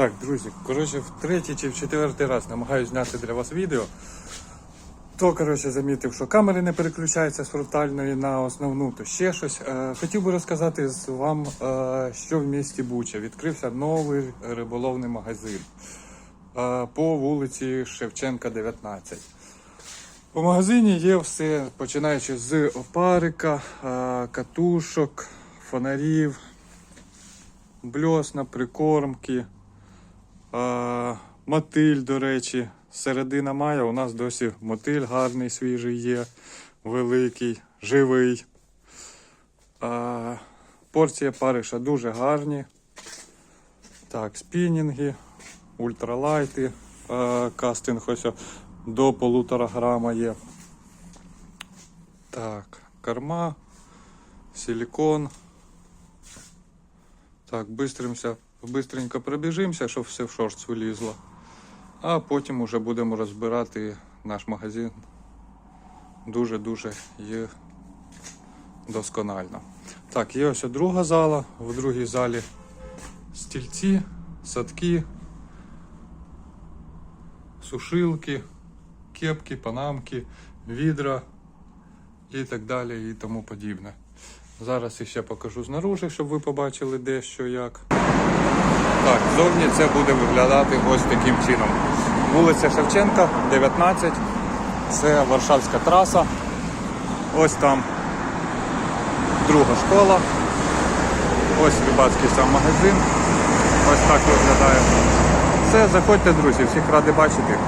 Так, друзі, коротше, в третій чи в четвертий раз намагаюся зняти для вас відео. То, коротше, замітив, що камери не переключаються з фронтальної на основну, то ще щось. Е, хотів би розказати з вам, е, що в місті Буча. Відкрився новий риболовний магазин е, по вулиці Шевченка, 19. У магазині є все, починаючи з опарика, катушок, фонарів, бльосна, прикормки, мотиль, до речі. Середина мая у нас досі мотиль гарний, свіжий є, великий, живий. Порція париша дуже гарні. Так, спінінги, ультралайти, кастинг ось до полутора грама є. Так, корма, силикон. Так, бистримся, бистренько пробіжимося, щоб все в шортс вилізло. А потім уже будемо розбирати наш магазин дуже-дуже є досконально. Так, є ось друга зала. В другій залі стільці, садки, сушилки, кепки, панамки, відра і так далі і тому подібне. Зараз ще покажу знаружи, щоб ви побачили де що як. Так, зовні це буде виглядати ось таким чином. Вулиця Шевченка, 19. Це Варшавська траса. Ось там друга школа. Ось рибацький сам магазин. Ось так виглядає. Все, заходьте, друзі, всіх радий бачити.